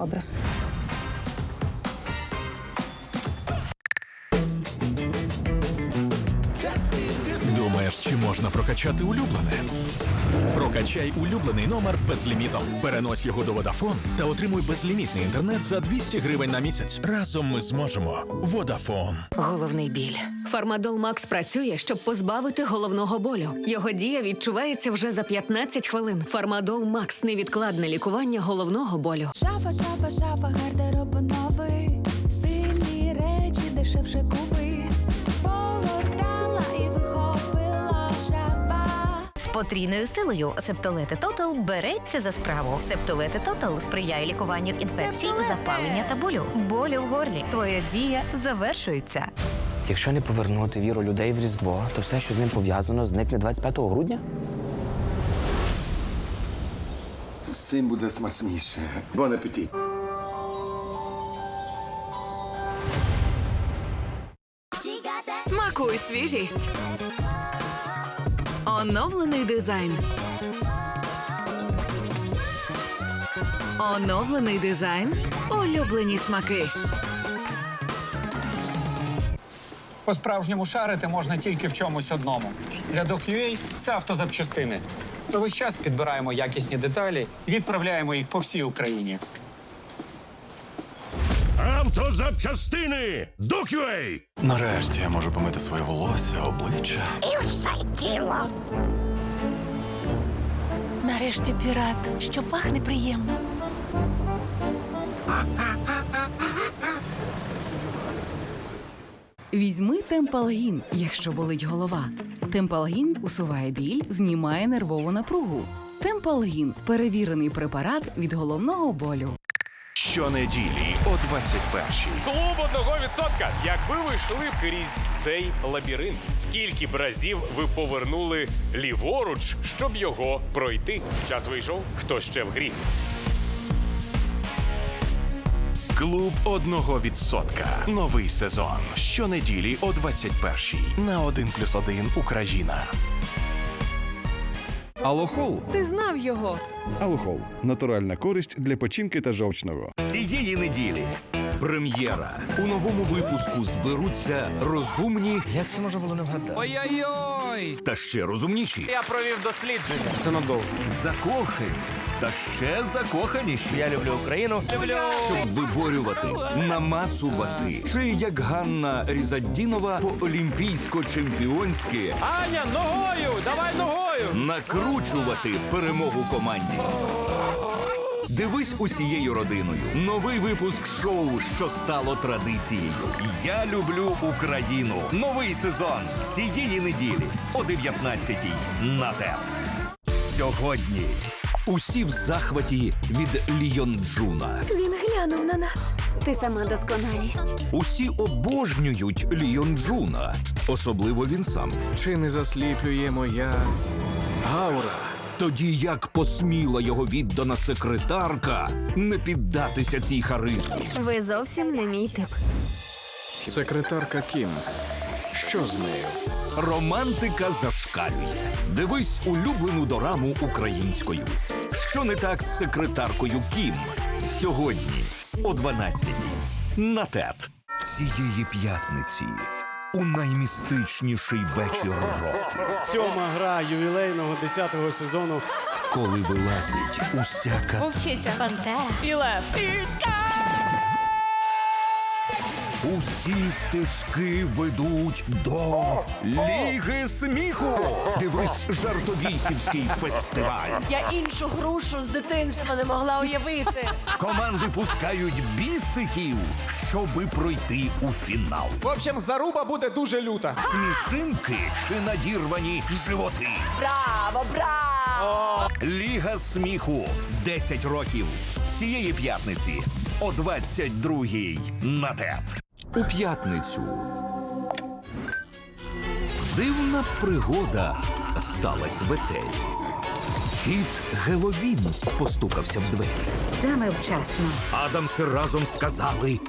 cobras. Думаєш, чи можна прокачати улюблене? Прокачай улюблений номер безлімітом. Перенось його до Vodafone та отримуй безлімітний інтернет за 200 гривень на місяць. Разом ми зможемо. Vodafone. Головний біль. Фармадол Макс працює, щоб позбавити головного болю. Його дія відчувається вже за 15 хвилин. Фармадол Макс невідкладне лікування головного болю. Шафа, шафа, шафа, гардероб новий Стильні речі, дешевше купи потрійною силою Септолети Тотал береться за справу. Септолети Тотал сприяє лікуванню інфекцій, запалення та болю. Болю в горлі. Твоя дія завершується. Якщо не повернути віру людей в Різдво, то все, що з ним пов'язано, зникне 25 грудня? З цим буде смачніше. Бон апетит. Смакуй свіжість. Оновлений дизайн. Оновлений дизайн. Улюблені смаки. По-справжньому шарити можна тільки в чомусь одному. Для DocUA це автозапчастини. Ми весь час підбираємо якісні деталі і відправляємо їх по всій Україні. Автозапчастини! Докюей! Нарешті я можу помити своє волосся, обличчя. І все тіло. Нарешті пірат, що пахне приємно Візьми темпалгін, якщо болить голова. Темпалгін усуває біль, знімає нервову напругу. Темпалгін перевірений препарат від головного болю. Щонеділі о 21-й. Клуб одного відсотка. Якби ви йшли б крізь цей лабіринт, скільки б разів ви повернули ліворуч, щоб його пройти? Час вийшов. Хто ще в грі? Клуб одного відсотка. Новий сезон. Щонеділі о 21-й. На 1 плюс 1 Україна. Алохол. Ти знав його. Алохол натуральна користь для печінки та жовчного. Цієї неділі. Прем'єра. У новому випуску зберуться розумні Як це можна було не вгадати? Ой-ой-ой! та ще розумніші. Я провів дослідження. Це надовго. Закохані та ще закоханіші. Я люблю Україну. Щоб виборювати, намацувати, чи як Ганна Різаддінова по олімпійсько-чемпіонськи Аня, ногою! Давай ногою! накручувати перемогу команді. Дивись усією родиною. Новий випуск шоу, що стало традицією. Я люблю Україну. Новий сезон цієї неділі о 19-й на ТЕТ. Сьогодні усі в захваті від Ліон Джуна. Він глянув на нас. Ти сама досконалість. Усі обожнюють Ліон Джуна, особливо він сам. Чи не засліплює моя гаура? Тоді як посміла його віддана секретарка не піддатися цій харизмі. Ви зовсім не мій тип. Секретарка Кім. Що з нею? Романтика зашкалює. Дивись улюблену дораму українською. Що не так з секретаркою Кім? Сьогодні о 12 на ТЕТ. Цієї п'ятниці у наймістичніший вечір року. Сьома гра ювілейного 10-го сезону. Коли вилазить усяка Вовчиця. Пантера. І лев. Усі стежки ведуть до Ліги сміху. Дивись жартовісівський фестиваль. Я іншу грушу з дитинства не могла уявити Команди пускають бісиків, щоби пройти у фінал. В общем, заруба буде дуже люта. Смішинки чи надірвані животи. Браво, браво! Ліга сміху 10 років. Цієї п'ятниці о 22-й на ТЕТ. У п'ятницю. Дивна пригода сталась в етері. Кіт Геловін постукався в двері. Саме вчасно. Адамси разом сказали.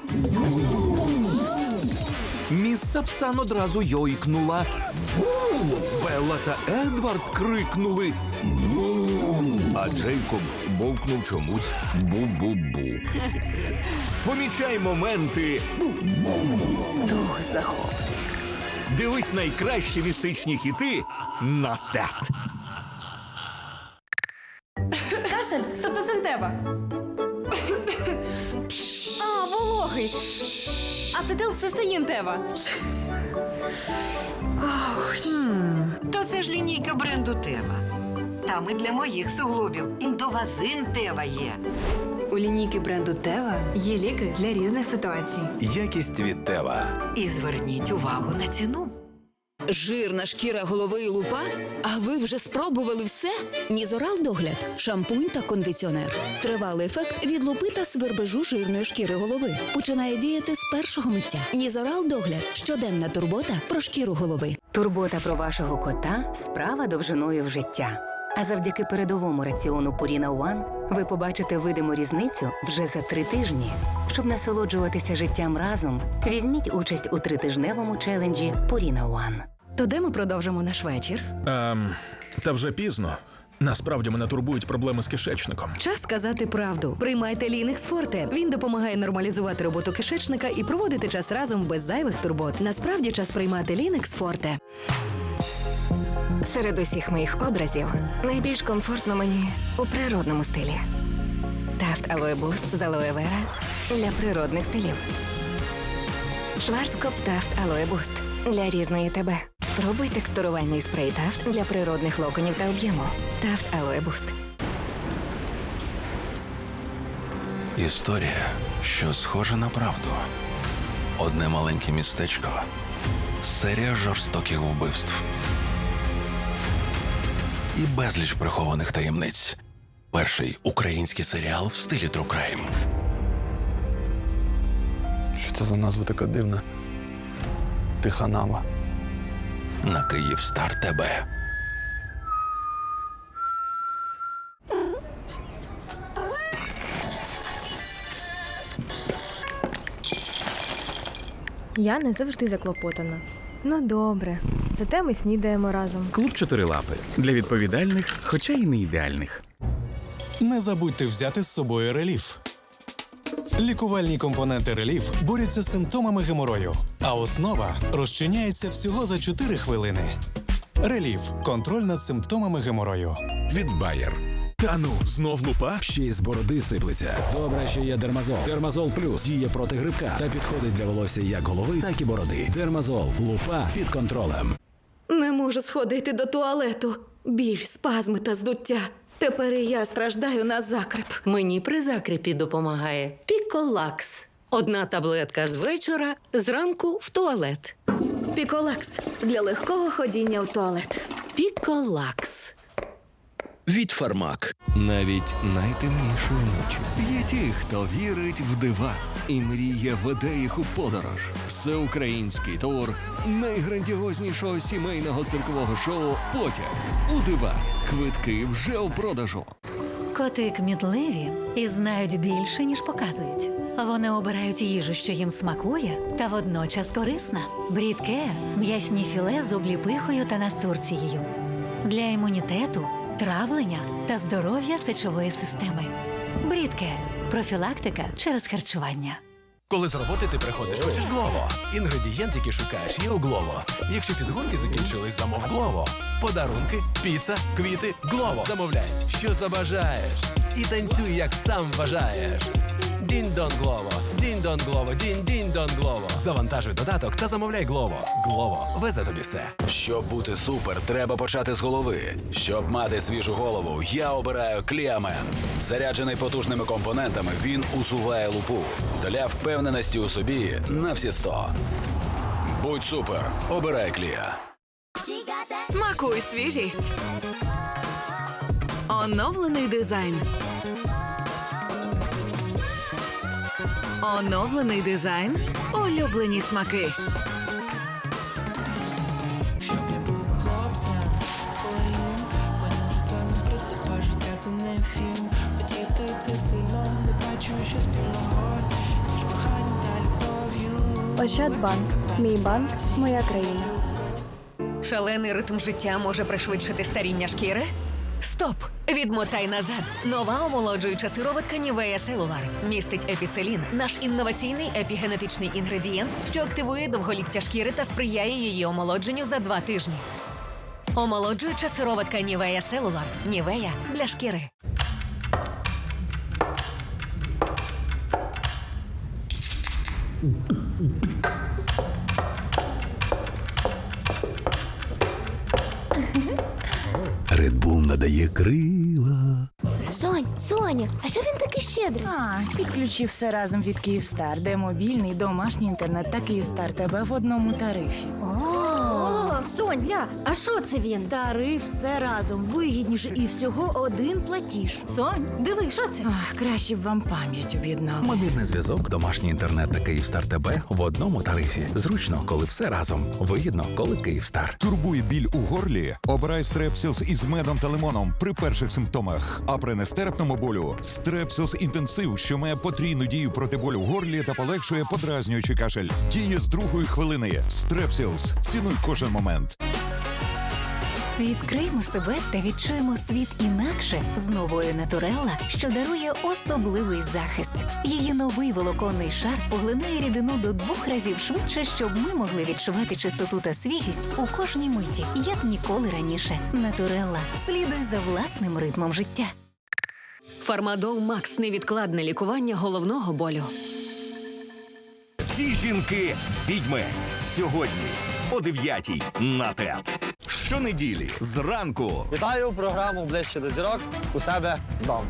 Міс Сапсан одразу йойкнула. Белла та Едвард крикнули. А Джейкоб бовкнув чомусь бу-бу-бу. Помічай моменти. Дух захоп. Дивись найкращі містичні хіти на ТЕТ. Кашель, стептосинтева. А, вологий. Ацетилцистеїн тева. То це ж лінійка бренду Тева. Там і для моїх суглобів індовазин Тева є. У лінійки бренду Тева є ліки для різних ситуацій. Якість від Тева. І зверніть увагу на ціну. Жирна шкіра голови і лупа? А ви вже спробували все? Нізорал догляд, шампунь та кондиціонер. Тривалий ефект від лупи та свербежу жирної шкіри голови. Починає діяти з першого миття. Нізорал догляд щоденна турбота про шкіру голови. Турбота про вашого кота справа довжиною в життя. А завдяки передовому раціону Purina One ви побачите видиму різницю вже за три тижні. Щоб насолоджуватися життям разом, візьміть участь у тритижневому челенджі Purina One. То де ми продовжимо наш вечір? Ем, та вже пізно. Насправді мене турбують проблеми з кишечником. Час сказати правду. Приймайте Лінекс Форте. Він допомагає нормалізувати роботу кишечника і проводити час разом без зайвих турбот. Насправді час приймати Лінекс Форте. Серед усіх моїх образів найбільш комфортно мені у природному стилі. Тафт Алоe Boost з алоe вера для природних стилів. Шварцкоп Тафт Алоe Boost для різної тебе. Спробуй текстурувальний спрей Тафт для природних локонів та об'єму. Тафт Алоe Boost. Історія, що схожа на правду. Одне маленьке містечко. Серія жорстоких вбивств. І безліч прихованих таємниць. Перший український серіал в стилі True Crime. Що це за назва така дивна? Тиханава. На Київ Стар ТБ. Я не завжди заклопотана. Ну добре, зате ми снідаємо разом. Клуб чотирилапи для відповідальних, хоча й не ідеальних. Не забудьте взяти з собою реліф. Лікувальні компоненти реліф борються з симптомами геморою, а основа розчиняється всього за 4 хвилини. Реліф контроль над симптомами геморою. Від Bayer. Та ну, знов лупа? Ще й з бороди сиплеться. Добре, що є дермазол. Дермазол плюс діє проти грибка та підходить для волосся як голови, так і бороди. Дермазол, лупа під контролем. Можу сходити до туалету. Біль, спазми та здуття. Тепер і я страждаю на закреп. Мені при закрепі допомагає Піколакс. Одна таблетка з вечора, зранку в туалет. Піколакс для легкого ходіння в туалет. Піколакс. Від Фармак. Навіть найтемнішої ночі. Є ті, хто вірить в дива і мріє веде їх у подорож. Всеукраїнський тур найграндіознішого сімейного циркового шоу Потяг у дива. Квитки вже у продажу. Коти кмітливі і знають більше, ніж показують. Вони обирають їжу, що їм смакує, та водночас корисна. Брідке м'ясні філе з обліпихою та настурцією. Для імунітету, травлення та здоров'я сечової системи. Брідке профілактика через харчування. Коли з роботи ти приходиш, хочеш Глово. Інгредієнт, який шукаєш, є у Глово. Якщо підгузки закінчились, замов Глово. Подарунки, піца, квіти, Глово. Замовляй, що забажаєш. І танцюй, як сам бажаєш. Дінь-дон Глово, дінь-дон Глово, дінь-дінь-дон Глово. Завантажуй додаток та замовляй Глово. Глово везе тобі все. Щоб бути супер, треба почати з голови. Щоб мати свіжу голову, я обираю Кліамен. Заряджений потужними компонентами, він усуває лупу. Для впевненості у собі на всі сто. Будь супер, обирай Клія. Смакуй свіжість. Оновлений дизайн. Оновлений дизайн. Улюблені смаки. Ощадбанк. Мій банк, моя країна. Шалений ритм життя може пришвидшити старіння шкіри? Стоп! Відмотай назад. Нова омолоджуюча сироватка Нівея Селулар містить епіцелін, наш інноваційний епігенетичний інгредієнт, що активує довголіття шкіри та сприяє її омолодженню за два тижні. Омолоджуюча сироватка Нівея Селулар. Нівея для шкіри. Надає крила. Сонь, Соня, а що він такий щедрий? А, підключив все разом від Київстар, де мобільний, домашній інтернет та Київстар тебе в одному тарифі. О, Сонь, ля, а що це він? Тариф все разом вигідніше і всього один платіж. Сонь, диви, що це? Ах, краще б вам пам'ять об'єднали. Мобільний зв'язок, домашній інтернет та Київстар ТБ в одному тарифі. Зручно, коли все разом. Вигідно, коли Київстар. Турбує біль у горлі? Обирай стрепсілс із медом та лимоном при перших симптомах. А при нестерпному болю стрепсілс інтенсив, що має потрійну дію проти болю в горлі та полегшує подразнюючий кашель. Діє з другої хвилини. Стрепсілс. Цінуй кожен момент. Відкриймо себе та відчуємо світ інакше з новою Натурелла, що дарує особливий захист. Її новий волоконний шар поглинає рідину до двох разів швидше, щоб ми могли відчувати чистоту та свіжість у кожній миті, як ніколи раніше. Натурелла слідуй за власним ритмом життя. Фармадол Макс невідкладне лікування головного болю. Всі жінки відьми. Сьогодні о 9 на ТЕТ. Щонеділі зранку. Вітаю програму ближче до зірок у себе вдома.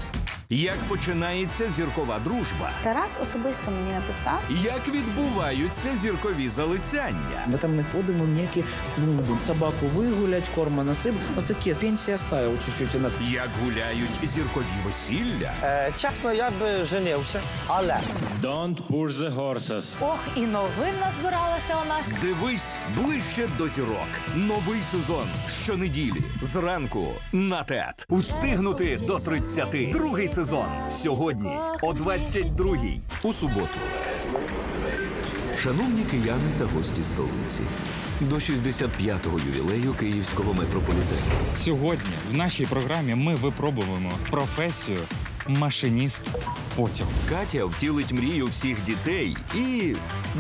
Як починається зіркова дружба? Тарас особисто мені написав. Як відбуваються зіркові залицяння? Ми там не ходимо ніякі ну, собаку вигулять, корма насип. От таке, пенсія стаяла чуть-чуть у нас. Як гуляють зіркові весілля? Е, чесно, я би женився, але Don't push the horses. Ох, і новин назбиралася у нас. Дивись ближче до зірок. Новий сезон щонеділі зранку на ТЕТ. Встигнути до 30. Другий сезон сьогодні о 22-й у суботу. Шановні кияни та гості столиці, до 65-го ювілею київського метрополітену. Сьогодні в нашій програмі ми випробуємо професію машиніст потягу. Катя втілить мрію всіх дітей і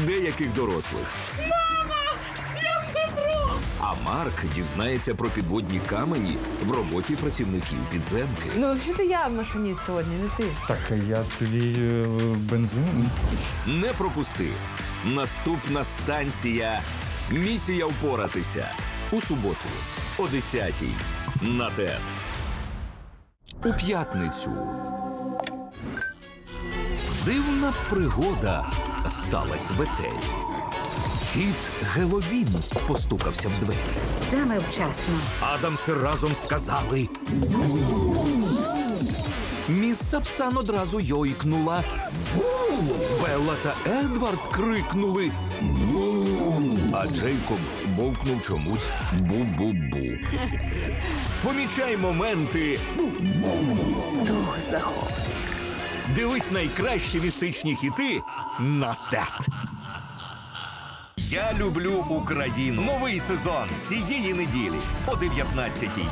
деяких дорослих. А Марк дізнається про підводні камені в роботі працівників підземки. Ну, взагалі я машиніст сьогодні, не ти. Так, я твій е, бензин. Не пропусти. Наступна станція. Місія впоратися у суботу о 10-й на ТЕТ. У п'ятницю. Дивна пригода сталася в етері. Кіт Геловін постукався в двері. Саме вчасно. Адамси разом сказали. Міс Сапсан одразу йойкнула. Белла та Едвард крикнули. А Джейкоб бовкнув чомусь бу-бу-бу. Помічай моменти. Дух захоп. Дивись найкращі містичні хіти на ТЕТ. Я люблю Україну. Новий сезон цієї неділі о 19-й.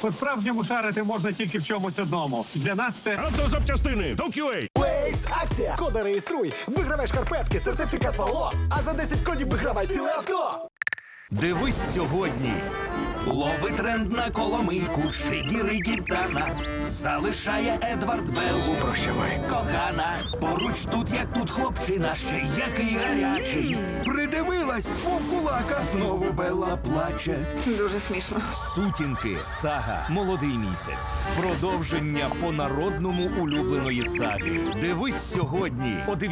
По-справжньому шарити можна тільки в чомусь одному. Для нас це автозапчастини до QA. Лейс акція! Коди реєструй! Вигравай шкарпетки, сертифікат ФАО, а за 10 кодів вигравай ціле авто! Дивись сьогодні. Лови тренд на коломийку, шигіри гітана. Залишає Едвард Беллу. Прощавай. Кохана, поруч тут, як тут хлопчина, ще який гарячий. Придивилась, вовкулака. Знову Белла плаче. Дуже смішно. Сутінки, сага, молодий місяць. Продовження по народному улюбленої саги. Дивись сьогодні о 9